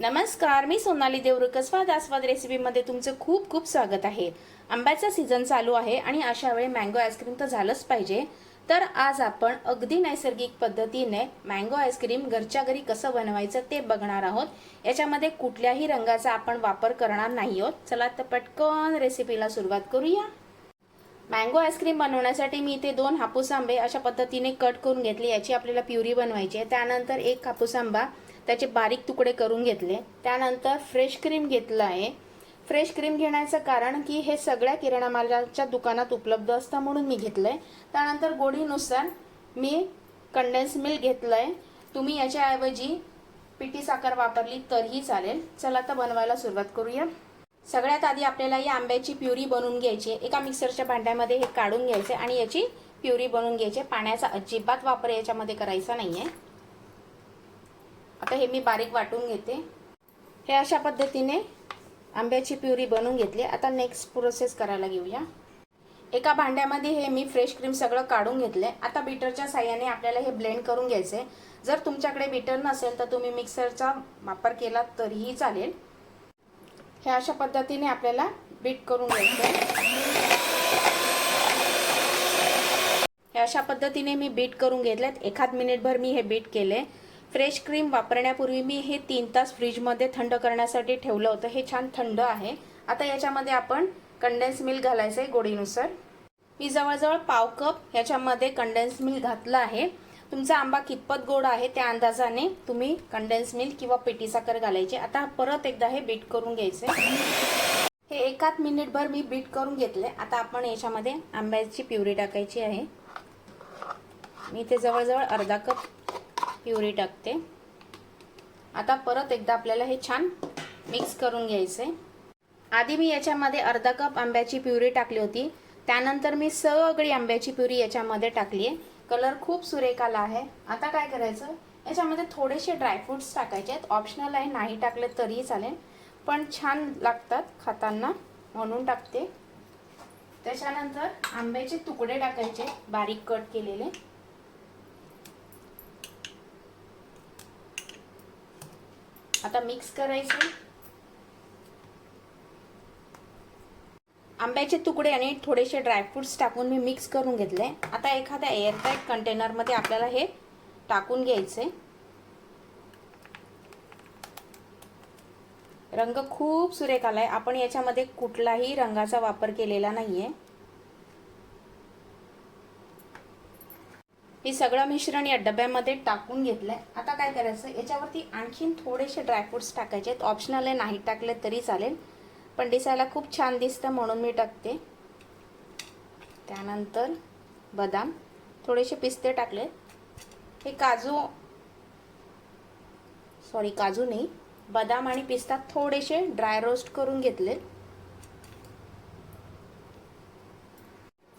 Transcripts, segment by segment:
नमस्कार मी सोनाली देवरुख. स्वाद आस्वाद रेसिपीमध्ये तुमचं खूप खूप स्वागत आहे. आंब्याचा सीझन चालू आहे आणि अशा वेळी मँगो आईस्क्रीम तर झालंच पाहिजे. तर आज आपण अगदी नैसर्गिक पद्धतीने मँगो आईस्क्रीम घरच्या घरी कसं बनवायचं ते बघणार आहोत. याच्यामध्ये कुठल्याही रंगाचा आपण वापर करणार नाही आहोत. चला तर पटकन रेसिपीला सुरुवात करूया. मँगो आईस्क्रीम बनवण्यासाठी मी इथे दोन हापूस आंबे अशा पद्धतीने कट करून घेतले. याची आपल्याला प्युरी बनवायची आहे. त्यानंतर एक हापूस आंबा त्याचे बारीक तुकडे करून घेतले. त्यानंतर फ्रेश क्रीम घेतलं आहे. फ्रेश क्रीम घेण्याचं कारण की हे सगळ्या किराणा मालाच्या दुकानात उपलब्ध असतं म्हणून मी घेतलं आहे त्यानंतर गोडीनुसार मी कंडेन्स मिल्क घेतलं आहे तुम्ही याच्याऐवजी पिठी साखर वापरली तरीही चालेल. चला तर बनवायला सुरुवात करूया. सगळ्यात आधी आपल्याला या आंब्याची प्युरी बनवून घ्यायची आहे. एका मिक्सरच्या भांड्यामध्ये हे काढून घ्यायचे आणि याची प्युरी बनवून घ्यायची पाण्याचा अजिबात वापर याच्यामध्ये करायचा नाही आहे आता हे मी बारीक वाटून घेते. हे अशा पद्धतीने आंब्याची प्युरी बनवून घेतली. आता नेक्स्ट प्रोसेस करायला घेऊया. एका भांड्यामध्ये हे मी फ्रेश क्रीम सगळं काढून घेतले आता बीटरच्या साह्याने आपल्याला हे ब्लेंड करून घ्यायचे जर तुमच्याकडे बीटर नसेल तर तुम्ही मिक्सरचा वापर केला तरीही चालेल. हे अशा पद्धतीने आपल्याला बीट करून घ्यायचं हे अशा पद्धतीने मी बीट करून घेतलेत. एखाद मिनिटभर मी हे बीट केले फ्रेश क्रीम वापरण्यापूर्वी मी हे तीन तास फ्रीजमध्ये थंड करण्यासाठी ठेवलं होतं. हे छान थंड आहे. आता याच्यामध्ये आपण कंडेन्स मिल्क घालायचं आहे गोडीनुसार. मी जवळजवळ पाव कप याच्यामध्ये कंडेन्स मिल्क घातलं आहे. तुमचा आंबा कितपत गोड आहे त्या अंदाजाने तुम्ही कंडेन्स मिल्क किंवा पेटी साखर घालायची. आता परत एकदा हे बीट करून घ्यायचे हे एकाच मिनिटभर मी बीट करून घेतले आता आपण याच्यामध्ये आंब्याची प्युरी टाकायची आहे. मी इथे जवळजवळ अर्धा कप प्युरी टाकते. आता परत एकदा आपल्याला हे छान मिक्स करून घ्यायचे आधी मी याच्यामध्ये अर्धा कप आंब्याची प्युरी टाकली होती. त्यानंतर मी सगळी आंब्याची प्युरी याच्यामध्ये टाकली आहे. कलर खूप सुरेख आला आहे. आता काय करायचं? याच्यामध्ये थोडेसे ड्रायफ्रुट्स टाकायचे आहेत. ऑप्शनल आहे नाही टाकले तरीही चालेल. पण छान लागतात खाताना म्हणून टाकते. त्याच्यानंतर आंब्याचे तुकडे टाकायचे बारीक कट केलेले. आता मिक्स करायचं. आंब्याचे तुकडे आणि थोडेसे ड्रायफ्रुट्स टाकून मी मिक्स करून घेतले. आता एखाद्या एअरटाईट कंटेनरमध्ये आपल्याला हे टाकून घ्यायचे. रंग खूप सुरेख आलाय. आपण याच्यामध्ये कुठलाही रंगाचा वापर केलेला नाहीये. हे सगळं मिश्रण या डब्यामध्ये टाकून घेतलं आहे आता काय करायचं? याच्यावरती आणखीन थोडेसे ड्रायफ्रुट्स टाकायचे आहेत. ऑप्शनल आहे नाही टाकले तरी चालेल. पण दिसायला खूप छान दिसतं म्हणून मी टाकते. त्यानंतर बदाम. थोडेसे पिस्ते टाकले. हे काजू सॉरी काजू नाही. बदाम आणि पिस्ता थोडेसे ड्राय रोस्ट करून घेतले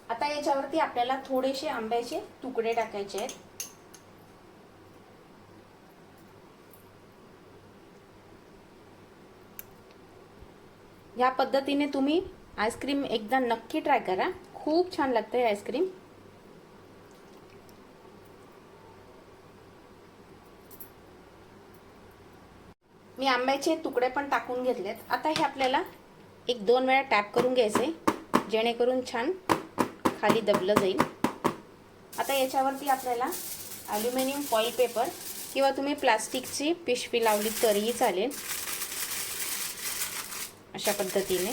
आता याच्यावरती आपल्याला थोडेसे आंब्याचे तुकडे टाकायचे आहेत. या पद्धतीने तुम्ही आईस्क्रीम एकदा नक्की ट्राय करा. खूप छान लागते आईस्क्रीम. मी आंब्याचे तुकडे पण टाकून घेतलेत. आता हे आपल्याला एक दोन वेळा टॅप करून घ्यायचे जेणेकरून छान खाली दबलं जाईल. आता याच्यावरती आपल्याला ॲल्युमिनियम फॉईल पेपर किंवा तुम्ही प्लास्टिकची पिशवी लावली तरीही चालेल. अशा पद्धतीने.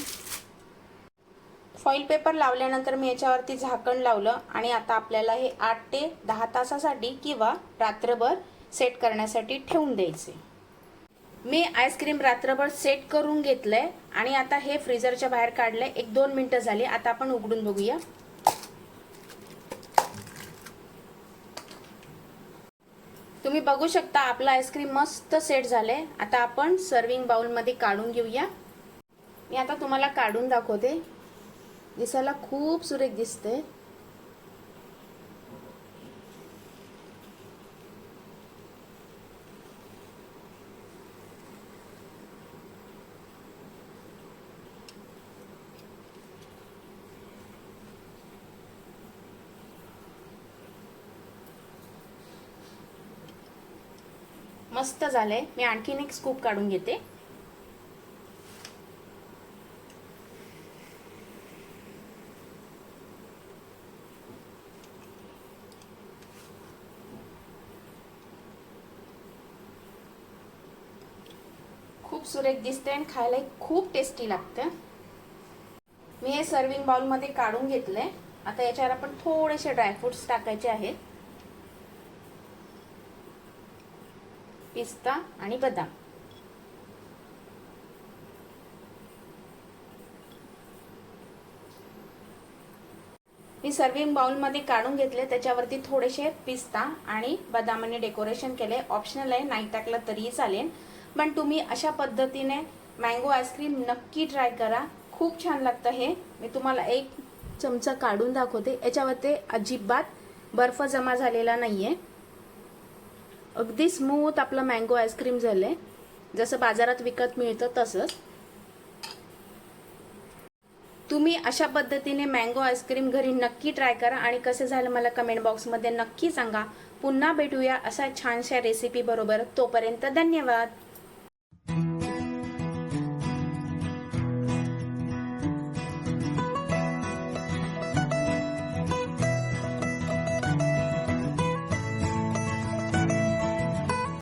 फॉईल पेपर लावल्यानंतर मी याच्यावरती झाकण लावलं आणि आता आपल्याला हे आठ ते दहा तासासाठी किंवा रात्रभर सेट करण्यासाठी ठेवून द्यायचे. मी आईस्क्रीम रात्रभर सेट करून घेतलंय आणि आता हे फ्रीजरच्या बाहेर काढलंय. एक दोन मिनटं झाली. आता आपण उघडून बघूया. तुम्ही बघू शकता आपला आईस्क्रीम मस्त सेट झाले आता आपण सर्विंग बाउलमध्ये काढून घेऊया. मी आता तुम्हाला काढून दाखवते. दिसायला खूप सुरेख दिसते मस्त झालंय. मी आणखीन एक स्कूप काढून घेते. खूप सुरेख दिसते आणि खायला खूप टेस्टी लागते. मी हे सर्विंग बाउलमध्ये काढून घेतलंय. आता याच्यावर आपण थोडेसे ड्रायफ्रुट्स टाकायचे आहेत. पिस्ता आणि बदाम. मी सर्विंग बाउलमध्ये काढून घेतले त्याच्यावरती थोडेसे पिस्ता आणि बदामाने डेकोरेशन केले. ऑप्शनल आहे नाही टाकलं तरीही चालेल. पण तुम्ही अशा पद्धतीने मँगो आईस्क्रीम नक्की ट्राय करा. खूप छान लागतं हे. मी तुम्हाला एक चमचा काढून दाखवते. याच्यावरती अजिबात बर्फ जमा झालेला नाहीये. अगदी स्मूथ आपलं मँगो आईस्क्रीम झालंय. जसं बाजारात विकत मिळतं तसंच. तुम्ही अशा पद्धतीने मँगो आईस्क्रीम घरी नक्की ट्राय करा आणि कसं झालं मला कमेंट बॉक्समध्ये नक्की सांगा. पुन्हा भेटूया असा छानशा रेसिपी बरोबर. तोपर्यंत धन्यवाद.